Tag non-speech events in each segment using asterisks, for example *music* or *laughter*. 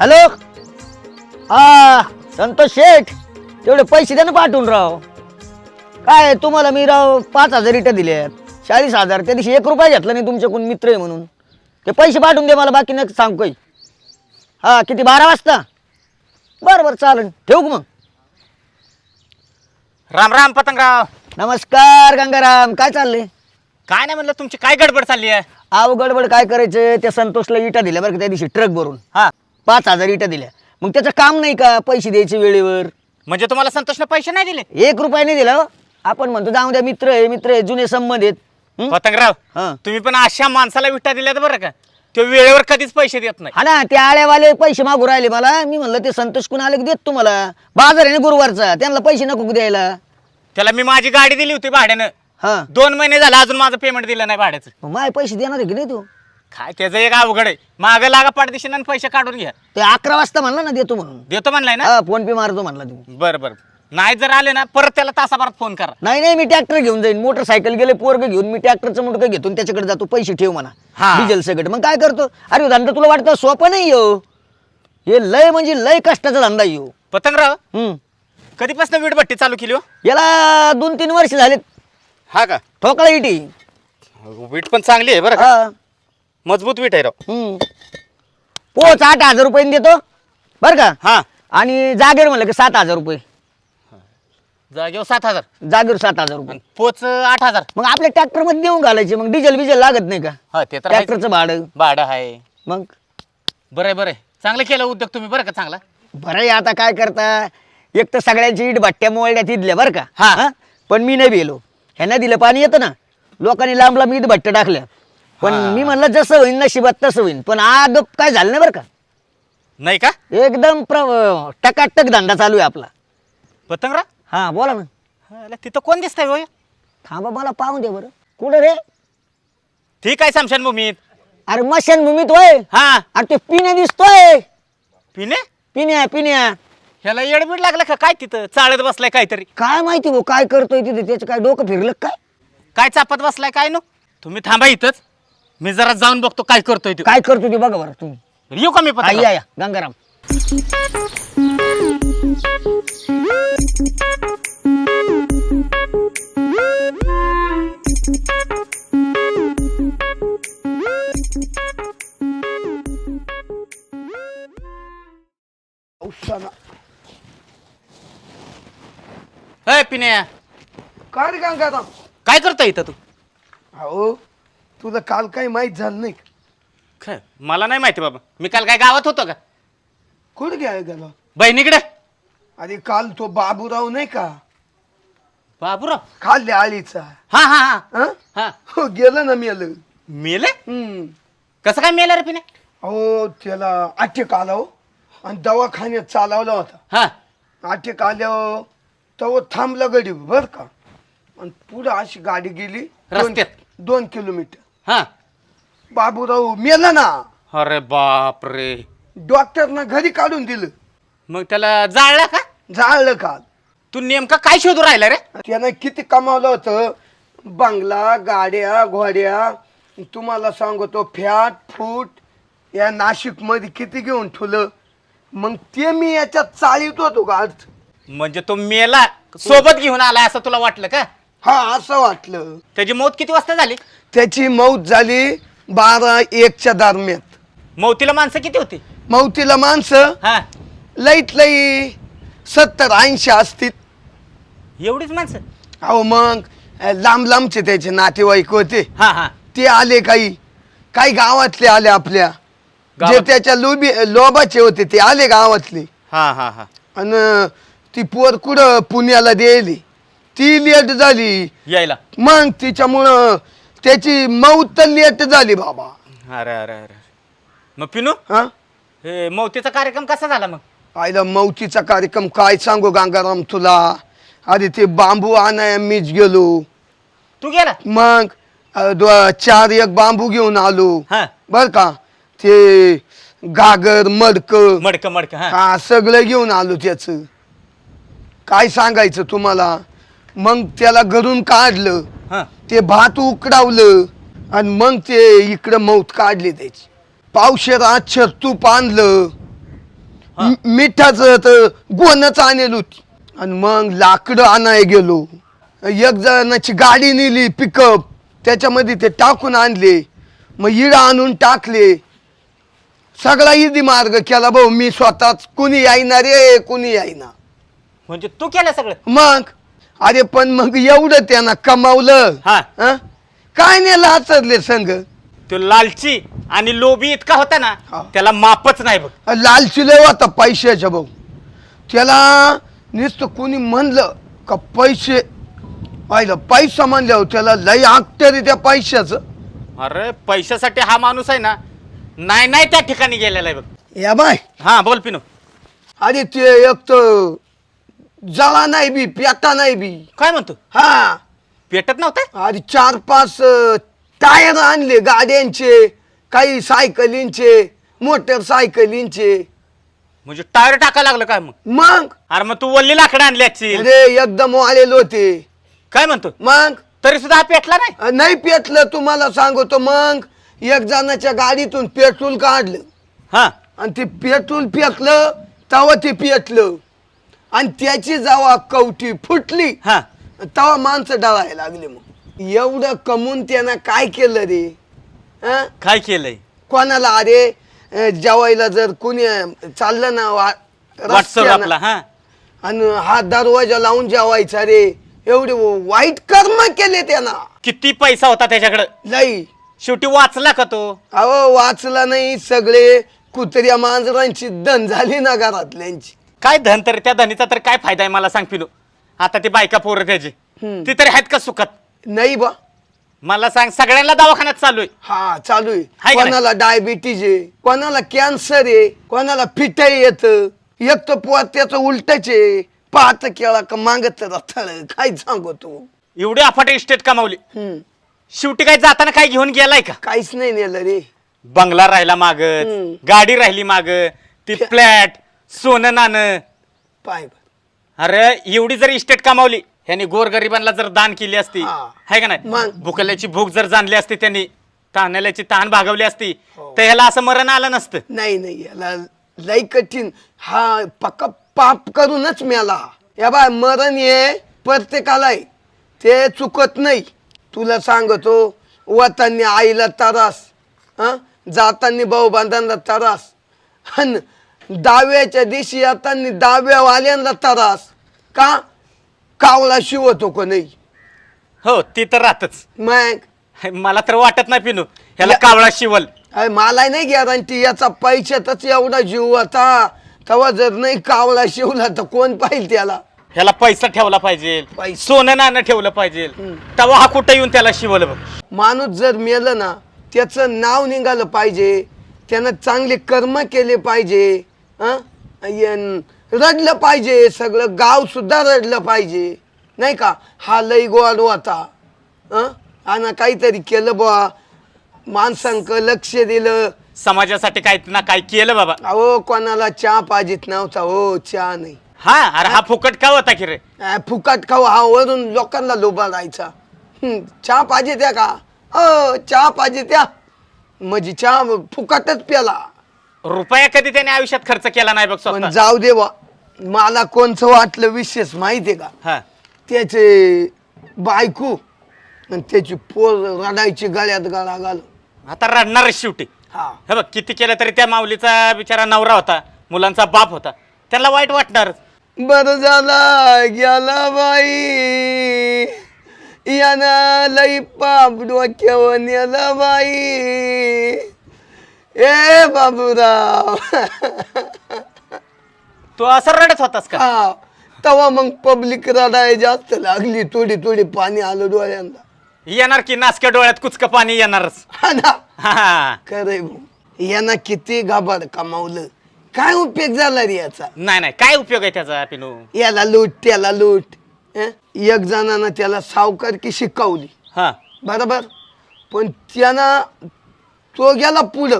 Hello? हा संतोष शेठ तेवढे पैसे द्या ना पाठवून राव. काय तुम्हाला मी राव पाच हजार इटं दिले चाळीस हजार त्या दिवशी एक रुपया घेतला नाही तुमच्याकडून मित्र आहे म्हणून. ते पैसे पाठवून दे मला बाकी नका सांग काही. हा किती बारा वाजता? बरं बरं चालेल ठेवू का मग? राम राम पतंगराव. नमस्कार गंगाराम. काय चाललंय? काय नाही म्हणलं तुमची काय गडबड चालली आहे? आव गडबड काय करायचं? त्या संतोषला इटा दिल्या बरं का त्या दिवशी ट्रक भरून. हा पाच हजार इटा दिल्या. मग त्याचं काम नाही का पैसे द्यायचे वेळेवर? म्हणजे तुम्हाला संतोषने पैसे नाही दिले? एक रुपया नाही दिला हो. आपण म्हणतो जाऊ द्या मित्र आहे मित्र आहे जुने संबंध आहेत. हं? पतंगराव. तुम्ही पण अशा माणसाला विटा दिल्यात बरं का? तो वेळेवर कधीच पैसे देत नाही. हा ना ते आळ्यावाले पैसे मागू राहिले मला. मी म्हणलं ते संतोष कुण आले की देत तुम्हाला? बाजार आहे ना गुरुवारचा त्यांना पैसे नको द्यायला. त्याला मी माझी गाडी दिली होती भाड्यानं. हा. दोन महिने झाले अजून माझं पेमेंट दिलं नाही भाड्याचं. मग माय पैसे देणार आहे की नाही तू? काय त्याचं एक अवघड आहे. माग लागा पाठदिशी आणि पैसे काढून घ्या. ते अकरा वाजता म्हणला ना देतो म्हणून. देतो म्हणलाय ना? हा फोन पे मारतो म्हणला तू. बरं बरं. नाही जर आले ना परत त्याला तासाभरात फोन करा. नाही नाही मी ट्रॅक्टर घेऊन जाईन. मोटरसायकल गेले पोरग घेऊन मी ट्रॅक्टरचं मुटकं घेतो आणि त्याच्याकडे जातो. पैसे ठेव म्हणा. हा. डिझेल सगळं मग काय करतो? अरे ह्यो धंदा तुला वाटतं सोपं नाही हो. हे लय म्हणजे लय कष्टाचा धंदा येऊ पतंगराव हम्म. कधीपासून वीटभट्टी चालू केली हो? याला दोन तीन वर्ष झालेत. हा का? ठोकळा इटी. वीट पण चांगली आहे बरं का? हा. मजबूत वीट आहे राव. हम्म. पोच आठ हजार रुपये देतो. बरं का? हा. आणि जागेवर म्हणलं की सात हजार रुपये. जागेवर सात हजार. जागेवर सात हजार रुपये. आणि पोच आठ हजार. मग आपल्या ट्रॅक्टरमध्ये देऊन घालायचे मग डिझेल बिझेल लागत नाही का? हा ते तर आहेच. ट्रॅक्टरचं भाडं. भाडं आहे. मग? बरं आहे बरं आहे. चांगलं केलं उद्योग तुम्ही बरं का चांगला? बरं आहे आता काय करता? एक तर सगळ्यांची इट भट्ट्या मोळण्यात इथल्या बरं का? हा. हा? पण मी नाही भेलो ह्यांना दिलं पाणी येतं ना. लोकांनी लांब लांब भट्ट्या टाकल्या पण हा. मी म्हणलं जसं होईन नशिबात तसं होईन. पण आग काय झालं नाही बरं का? नाही का? एकदम प्र टकाटक धंदा चालू आहे आपला. पतंगरा? हा बोला ना. हा, तिथं कोण दिसतंय होय? थांबा मला पाहून दे बरं. कुठं रे? ठीक आहे समशान भूमीत अरे मशान भूमीत होय? हा. अरे ते पिण्या दिसतोय. पिणे पिण्या पिण्या. ह्याला येडबीड लागलं का? काय तिथं? चाळत बसलाय काहीतरी. काय माहिती भाऊ काय करतोय तिथे? त्याचं काय डोकं फिरलं का काय? काय चापत बसलाय काय नो? तुम्ही थांबा इथंच. मी जरा जाऊन बघतो काय करतोय ते. काय करतो ते बघा बरं तुम्ही. येऊ का मी पतंगराव? या या गंगाराम. काय करतोय इथं तू? अहो तुला काल काही माहीत झालं नाही का? खरं, मला नाही माहिती बाबा. मी काल काय गावात होतो का? कुठे घ्यायला गेला बहिणीकडे अरे काल तो बाबूराव नाही का? बाबूराव? खाल्ल्या आळीचा हा हा हा. हं? हा. हो गेलं ना मेलं. मेले? हम्म. कसं काय मेलं रे पिण्या अहो त्याला अटॅक आला हो. आणि दवाखान्यात चालवला होता. हा. अटॅक आल्यावर तो थांबला गडी बर का? आणि पुढं अशी गाडी गेली दोन- रस्त्यात? दोन किलोमीटर. हा. बाबूराव मेला ना. अरे बाप रे. डॉक्टरनं घरी काढून दिलं. मग त्याला जाळला का? जाळलं काल तू नेमका काय शोधू राहिला रे? त्यानं किती कमावलं होतं? बंगला गाड्या घोड्या. तुम्हाला सांगतो फॅट फूट या नाशिकमध्ये किती घेऊन ठेवलं? मग ते मी याच्यात चाळीत होतो का? अर्थ म्हणजे तो मेला. सोबत घेऊन आला असं तुला वाटलं का? हा असं वाटलं. त्याची मौत किती वाजता झाली? त्याची मौत झाली बारा एकच्या दरम्यान. मौतीला माणसं किती होती? मौतीला माणसं? हा. लईत लई सत्तर ऐंशी असतील. एवढीच माणसं? अहो मग लांब लांबचे त्याचे नातेवाईक होते. हा हा. ते आले काही. काही गावातले आले आपल्या. जे गावात- त्याच्या लोबी लोबाचे होते ते आले गावातले. हा हा हा. आणि ती पोर कुठं पुण्याला द्यायली? ती लेट झाली. यायला. मग तिच्यामुळं त्याची मौत तर लेट झाली बाबा. अरे अरे अरे. मग पिनू? हा? हे मौतीचा कार्यक्रम कसा झाला मग? आईला मौतीचा कार्यक्रम काय सांगू गंगाराम तुला? अरे ते बांबू आणाय मीच गेलो. तू गेला? मग अं, दो- चार एक बांबू घेऊन आलो. हा. बर का? ते गागर मडक. मडक मडक हा. हा सगळं घेऊन आलो त्याच. काय सांगायचं तुम्हाला? मग त्याला घरून काढलं. हा. ते भात उकडावलं आणि मग ते इकडं मौत काढली त्याची. पावशेर आच्छर तूप आणलं. म- मिठाचं तर गोणच आणेल होती. आणि मग लाकडं आणाय गेलो. एक जणाची गाडी नेली पिकअप त्याच्यामध्ये ते टाकून आणले. मग इडा आणून टाकले. सगळा इदी मार्ग केला भाऊ मी स्वतःच. कुणी यायना रे कुणी यायना. म्हणजे तू केलं सगळं? मग अरे पण मग एवढं त्यानं कमावलं. हा. हं? काय नाही लाचरले संघ तो लालची आणि लोभी इतका होता ना हा. त्याला मापच नाही बघ. लालची लय होता पैशाच्या भाऊ. त्याला नुसतं कुणी म्हणलं का पैसे पाहिलं पैसा म्हणल्यावर त्याला लय आकटर त्या पैशाचं. अरे पैशासाठी हा माणूस आहे ना नाही नाही त्या ठिकाणी गेलेला आहे बघ. या बाय. हा बोल पिनू. अरे ते एक तर जळा नाही बी पेटा नाही बी. काय म्हणतो? हा. पेटत नव्हतं? अरे चार पाच टायर आणले गाड्यांचे काही सायकलींचे मोटरसायकलींचे म्हणजे टायर टाका लागलं काय मग? मग? अरे मग तू वल्ली लाकडं आणली अरे एकदम आलेलो होते. काय म्हणतो? मग? तरी सुद्धा हा पेटला नाही? नाही पेटलं तुम्हाला सांगतो मग. एक जणाच्या गाडीतून पेट्रोल काढलं. हा. आणि ते पेट्रोल फेकलं तेव्हा ते पेटलं. आणि त्याची जेव्हा कवटी फुटली हा. तेव्हा माणसं डळायला लागले मग. एवढं कमवून त्यानं काय केलं रे? हं? काय केलंय? कोणाला? अरे अं, जेवायला जर कोणी अं, चाललं ना वा- व्हॉट्सअप रस्त्यानं, आपला हा. आणि हा दरवाजा लावून जेवायचा रे. एवढे वाईट कर्म केले त्यानं. किती पैसा होता त्याच्याकडे? लई. शेवटी वाचला का तो? अहो वाचला नाही. सगळे कुत्र्या मांजरांची दन झाली ना घरातल्यांची. काय धन तर त्या धनीचा तर काय फायदा आहे मला सांग पिनू. आता ती बायका पोरं त्याची. हम्म. ती तरी आहेत का सुखात? नाही बा. मला सांग सगळ्यांना दवाखान्यात चालू आहे. हा चालू आहे. हाय का नाही? कोणाला डायबिटीज आहे कोणाला कॅन्सर आहे कोणाला फिटाई येत. एक तर पोट त्याचं उलटच आहे. पाहत केळा का मागत रथळ काय सांगतो एवढी अफाट इस्टेट कमावली. हम्म. शेवटी काय जाताना काय घेऊन गेलाय का? काहीच नाही नेलं रे. बंगला राहिला माग. गाडी राहिली माग ती *laughs* फ्लॅट सोनं नाणं पाय. अरे एवढी जर इस्टेट कमावली ह्यांनी गोरगरिबांना जर दान केली असती हा. आहे का नाही मग? भुकल्याची भूक जर जाणली असती त्यांनी ताण्याल्याची तहान भागवली असती हो. तर ह्याला असं मरण आलं नसतं नाही नाही याला लई कठीण हा पक्का पाप करूनच मेला या बाय मरण ये प्रत्येकाला आहे. ते चुकत नाही तुला सांगतो वतांनी आईला तरास हं जाताना भाऊ बांधांना तरास अन दाव्याच्या दिवशी येताना दाव्यावाल्यांना तरास. का? कावला शिवतो को नाही? हो ती तर राहतच. मग? मला तर वाटत नाही पिनू ह्याला या- कावळा शिवल. अरे मला नाही गॅरंटी याचा पैशातच एवढा जीव होता. तेव्हा जर नाही कावळा शिवला तर कोण पाहिजे त्याला? ह्याला पैसा ठेवला पाहिजे. पैसा. सोनं नाणं ठेवलं पाहिजे. तेव्हा हा कुठं येऊन त्याला शिवल बघ. माणूस जर मेलं ना त्याचं नाव निघालं पाहिजे. त्यानं चांगले कर्म केले पाहिजे. हं? रडलं पाहिजे सगळं गाव सुद्धा रडलं पाहिजे. नाही का? हा लई गोड होता. हं? आणि काहीतरी केलं बुवा. माणसांक लक्ष दिलं. समाजासाठी काय ना काय केलं बाबा. अहो कोणाला चहा पाहिजेत नव्हता हो चहा नाही. हा अरे हा फुकट का होता की रे? अ, फुकट खाऊ हा? वरून लोकांना लोभा राहायचा हं, चहा पाहिजे त्या का? अ चहा पाहिजे त्या म्हणजे चहा फुकटच प्याला. रुपया कधी त्याने आयुष्यात खर्च केला नाही बघ पण स्वतः. जाऊ दे बा. मला कोणचं वाटलं विशेष माहितीये का? हा. त्याचे बायको आणि त्याची पोर रडायची गळ्यात गळा घाल आता रडणारच शेवटी. हा. हे बघ किती केलं तरी त्या माऊलीचा बिचारा नवरा होता मुलांचा बाप होता. त्याला वाईट वाटणारच. बर झाला गेला बाई. याना लई पाप डोक्यावर नेला बाई. ए बाबूराव. तू असं रडत होतास का? हा. तवा मग पब्लिक रडाय जास्त लागली. थोडी थोडी पाणी आलं डोळ्यांना. येणार की नासक्या डोळ्यात कुचक पाणी येणारच? हा ना. हा. खरंय भाऊ. यांना किती गाभाड कमावलं. काय उपयोग झाला रे याचा? नाही नाही. काय उपयोग आहे त्याचा पिनू? याला लूट त्याला लूट. हं? एक जणानं त्याला सावकारकी शिकवली. हा. बरोबर? पण त्यानं तो गेला पुढं.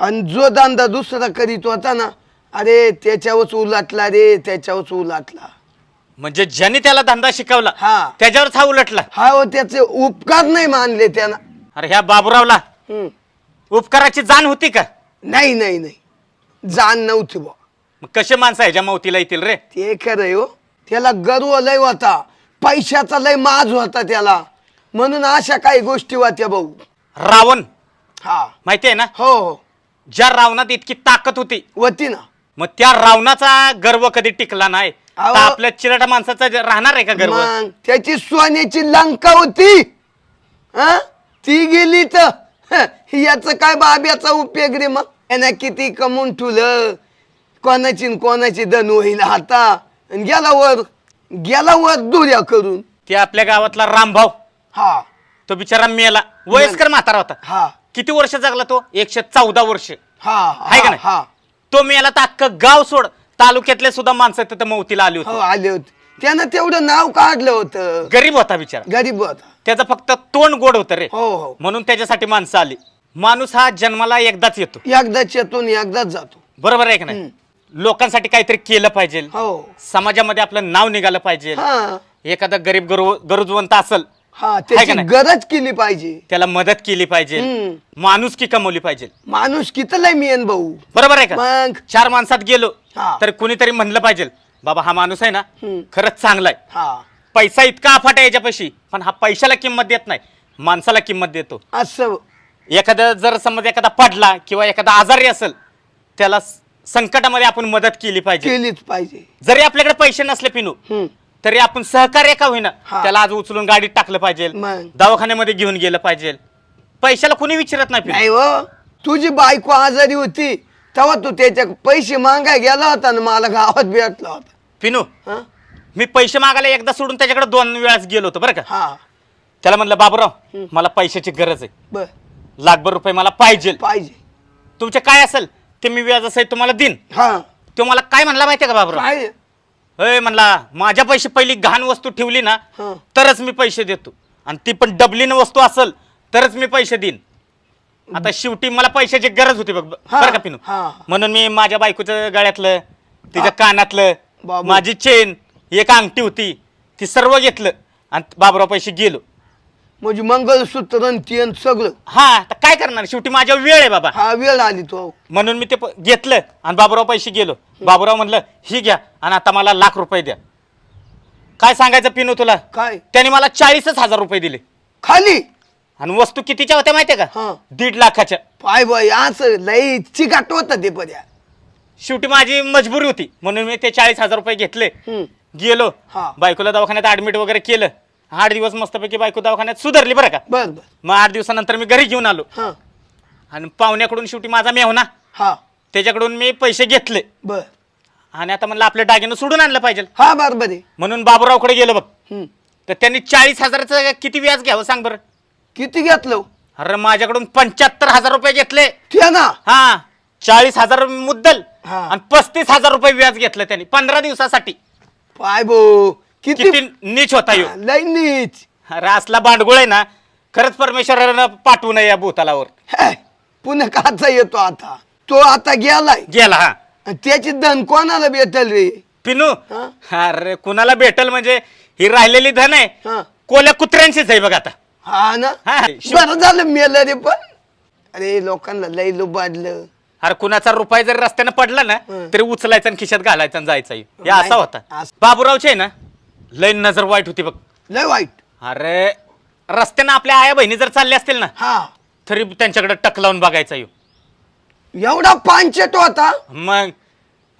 आणि जो धंदा दुसरा करीत होता ना अरे त्याच्यावरच उलाटला रे त्याच्यावरच उलाटला. म्हणजे ज्यांनी त्याला धंदा शिकवला हा. त्याच्यावरच हा उलटला. हा हो त्याचे उपकार नाही मानले त्यानं. अरे ह्या बाबूरावला. उपकाराची जाण होती का? नाही नाही नाही. जाण नव्हती बा मग कसे माणसं ह्याच्या मौतीला येतील रे? ते खरंय हो. त्याला गर्व लय होता. पैशाचा लय माज होता त्याला. म्हणून अशा काही गोष्टी होत्या भाऊ. रावण. हा. माहिती आहे ना? हो हो. ज्या रावणात इतकी ताकद होती होती ना. मग त्या रावणाचा गर्व कधी टिकला नाही? अहो. तर आपल्या चिरटा माणसाचा जे राहणार आहे का गर्व? मग त्याची सोन्याची लंका होती. हा? ती गेली तर याच काय बाब्याचा उपयोग रे मग? यानं किती कमवून ठुलं कोणाची न कोणाची दन होईल आता? अन गेला वर गेला वर दुऱ्या करून. ते आपल्या गावातला रामभाऊ. हा. तो बिचारा मेला. वयस्कर म्हातारा होता. हा. किती वर्ष जगला तो? एकशे चौदा वर्ष. हा आहे का हा नाही? हा. तो मेला तर अख्खं गाव सोड. तालुक्यातले सुद्धा माणसं तिथं मौतीला आली हो होती आले होते. त्यानं तेवढं नाव काढलं होतं. गरीब होता बिचारा. गरीब होता. त्याचं फक्त तोंड गोड होतं रे. हो हो. म्हणून त्याच्यासाठी माणसं आली. माणूस हा जन्माला एकदाच येतो. एकदाच येतो आणि एकदाच जातो. बरोबर आहे का नाही? लोकांसाठी काहीतरी केलं पाहिजे. हो. समाजामध्ये आपलं नाव निघालं पाहिजे. हा. एखादा गरीब गरु- गरजवंत असेल हा त्याची नाही? गरज केली पाहिजे. त्याला मदत केली पाहिजे. हम्म. माणूस की कमवली पाहिजे? माणूस किती लय मेन भाऊ. बरोबर आहे का? मग? चार माणसात गेलो हा. तर कुणीतरी म्हणलं पाहिजे बाबा हा माणूस आहे ना हम्म. खरंच चांगला आहे. हा. पैसा इतका अफाट आहे याच्यापाशी पण हा पैशाला किंमत देत नाही माणसाला किंमत देतो. असं. एखादा जर समज एखादा पडला किंवा एखादा आजारी असेल त्याला स- संकटामध्ये आपण मदत केली पाहिजे. केलीच पाहिजे. जरी आपल्याकडे पैसे नसले पिनू हम्म. तरी आपण सहकार्य का होईना? हा. त्याला आज उचलून गाडीत टाकलं पाहिजे. मग. दवाखान्यामध्ये घेऊन गेलं पाहिजे. पैशाला कुणी विचारत नाही हो. तुझी बायको आजारी होती तेव्हा तू त्याच्या पैसे मागाय गेला होता ना मला गावात भेटला होता. पिनू हा? मी पैसे मागायला एकदा सोडून त्याच्याकडे दोन वेळाच गेलो होतो बरं का. हा. त्याला म्हणलं बाबूराव मला पैशाची गरज आहे. बर. लाखभर रुपये मला पाहिजे. पाहिजे. तुमचे काय असेल ते मी व्याजासहित तुम्हाला देईन. हा. तो मला काय म्हणला माहितीये का बाबूराव? अय म्हणला माझ्या पैसे पहिली घाण वस्तू ठेवली ना हा. तरच मी पैसे देतो आणि ती पण डबलीन वस्तू असेल तरच मी पैसे देईन आता शेवटी मला पैशाची गरज होती बघ हा, बरं का पिनू हा. म्हणून मी माझ्या बायकोच्या गळ्यातलं तिच्या कानातलं बाबू. माझी चेन एक अंगठी होती ती सर्व घेतलं आणि बाबूराव पैसे गेलो म्हणजे मंगळसूत्र आणि सगळं. हा आता काय करणार? शेवटी माझ्या वेळ आहे बाबा. हा वेळ आली तो. म्हणून मी ते प- घेतलं आणि बाबूराव पैसे गेलो. बाबूराव म्हणलं ही घ्या आणि आता मला लाख रुपये द्या. काय सांगायचं पिनू तुला? काय? त्याने मला चाळीसच हजार रुपये दिले. खाली? आणि वस्तू कितीच्या होत्या माहितीये हा. का दीड लाखाच्या. पाय बाय असं लई चिकाट होता ते पर्या शेवटी माझी मजबुरी होती. म्हणून मी ते चाळीस हजार रुपये घेतले. हम्म. गेलो. हा. बायकोला दवाखान्यात ऍडमिट वगैरे केलं. आठ दिवस मस्तपैकी बायको दवाखान्यात सुधारली बरं का? बर बर. मग आठ दिवसानंतर मी घरी घेऊन आलो. हा. आणि पाहुण्याकडून शेवटी माझा मेहना हा. त्याच्याकडून मी पैसे घेतले. बर. आणि आता म्हणलं आपलं दागिनं सोडून आणलं पाहिजे. हा बरोबर आहे. म्हणून बाबूरावकडे गेलो बघ. हम्म. तर त्यांनी चाळीस हजाराचं किती व्याज घ्यावं सांग बरं. किती घेतलं? अरे माझ्याकडून पंच्याहत्तर हजार रुपये घेतले. ते ना? हा. चाळीस हजार मुद्दल हा. आणि पस्तीस हजार रुपये व्याज घेतलं त्यांनी. पंधरा दिवसासाठी. पाय भो किती किती नीच होता यो. लई नीच. अरे असला बांडगुळ आहे ना खरंच परमेश्वरानं पाठवू नये या भूतालावर. हे, पुन्हा काचा येतो आता. तो आता गेलाय. गेला हा. आणि त्याची धन कोणाला भेटल रे? पिनू हा? अरे कुणाला भेटल म्हणजे ही राहिलेली धन आहे. हा. कोल्या कुत्र्यांचीच आहे बघ आता. हा ना? हा. बरं झालं मेलं रे पण. अरे लोकांना लई लुबाडलं. अरे कुणाचा रुपये जर रस्त्यानं पडला ना हं. तरी उचलायचा आणि खिशात घालायचा आणि जायचा हे. असा होता. असं. बाबूरावचे आहे ना लय नजर वाईट होती बघ. लय वाईट. अरे रस्त्यानं आपल्या आया बहिणी जर चालल्या असतील ना हा. तरी त्यांच्याकडे टक लावून बघायचा येऊ एवढा पांचट होता मग?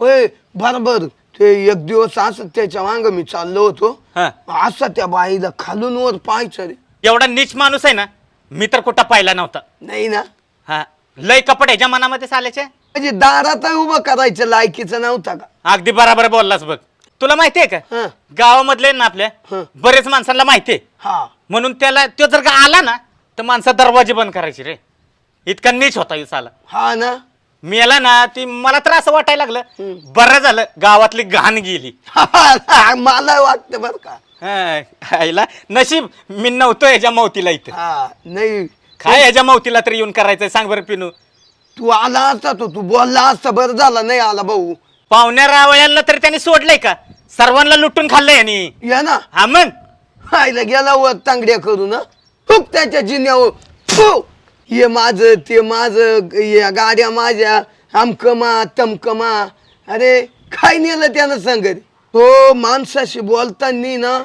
होय बरोबर. ते एक दिवस असं त्याच्या मांग मी चाललो होतो. हा. असं त्या बाईला खालून वर पाहायचं रे. एवढा नीच माणूस आहे ना मी तर कुठं पाहिला नव्हता. नाही ना. हा. लय कपड ह्याच्या मनामध्ये चालायचे? म्हणजे दारात उभं करायचं लायकीचं नव्हता का? अगदी बराबर बोललास बघ. तुला माहितीये का? हं. गावामधले ना आपल्या हं. बरेच माणसांना माहितीये हा. म्हणून त्याला तो जर का आला ना तर माणसा दरवाजे बंद करायचे रे. इतका नीच होता साला हा ना. मी याला ना ती मला तर असं वाटायला लागलं हं. बरं झालं गावातली घाण गेली. मला वाटतं बर का. हा, आईला नशीब मी नव्हतो याच्या मावतीला इथं. हा नाही. काय याच्या मावतीला तरी येऊन करायचंय? सांग बरं पिनू. तू आला असता तो तू बोलला असता बरं झाला नाही आला भाऊ. पाहुण्या रावळ्यांना तरी त्यांनी सोडलंय का? सर्वांना लुटून खाल्लंय यांनी. या ना. हा मग? आईला गेला वर तांगड्या करून हं? हुक त्याच्या जिन्यावर. फु! हे माझं ते माझं या गाड्या माझ्या. आमकमा तमकमा. अरे काय नेलं त्यानं सांगत? तो माणसाशी बोलताना ना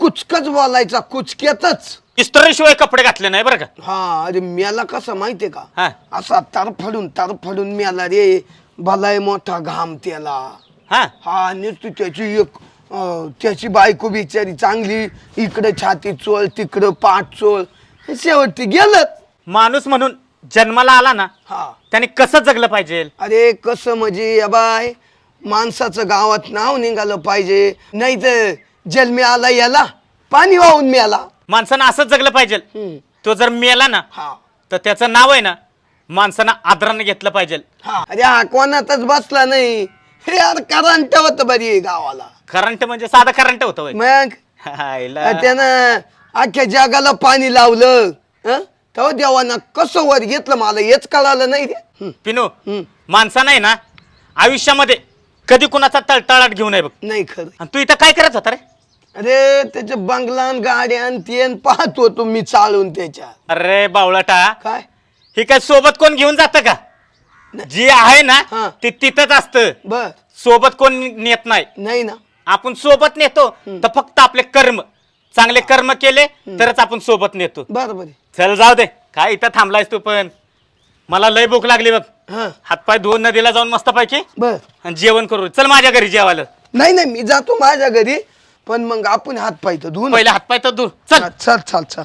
कुचकच बोलायचा कुचक्यातच. इस्त्रीशिवाय कपडे घातले नाही बरं का? हा अरे मेला कसं माहितीये का? हा. असा तरफडून तरफडून मेला रे भलाय मोठा घाम त्याला. हा? हा नुसती त्याची एक अं, त्याची बायको बिचारी चांगली इकडे छाती चोळ तिकडं पाठ चोळ शेवटी गेलं. माणूस म्हणून जन्माला आला ना हा. त्याने कसं जगलं पाहिजे? अरे कसं म्हणजे या बाय माणसाचं गावात नाव निघालं पाहिजे नाही तर जन्मी आला याला पाणी वाहून मिळाला. माणसानं असंच जगलं पाहिजे. तो जर मेला ना हा. तर त्याचं नाव आहे ना माणसानं आदराने घेतलं पाहिजे. हा. अरे हा कोणातच बसला नाही. हे यार करंट होत बरी गावाला. करंट म्हणजे साधं करंट होतं होय. मग? हायला. त्यानं अख्ख्या जगाला पाणी लावलं. हं? तेव्हा देवानं कसं वर घेतलं मला हेच कळालं नाही रे. हं, पिनू हं. माणसानं आहे ना आयुष्यामध्ये कधी कुणाचा तळतळाट घेऊ नये बघ. नाही खरं. आणि तू इथं काय करत होता रे? अरे त्याचे बंगलान गाड्यान तेन पाहतो तुम्ही चालून त्याच्या अरे बावळटा. काय? ही काय सोबत कोण घेऊन जातं का? जी आहे ना हा. ती तिथंच असतं. बर. सोबत कोण नेत नाही. नाही ना. आपण सोबत नेतो तर फक्त आपले कर्म. चांगले कर्म केले तरच आपण सोबत नेतो. बर बर. चल जाऊ दे. काय इथं थांबलायस तू पण? मला लय भूक लागली बघ. हा. हातपाय धुवून नदीला जाऊन मस्त पैकी बर. आणि जेवण करू. चल माझ्या घरी जेवायला. नाही नाही मी जातो माझ्या घरी पण मग आपण हात तर धुवून पहिले हातपाय तर धुर चल. चल चल चल.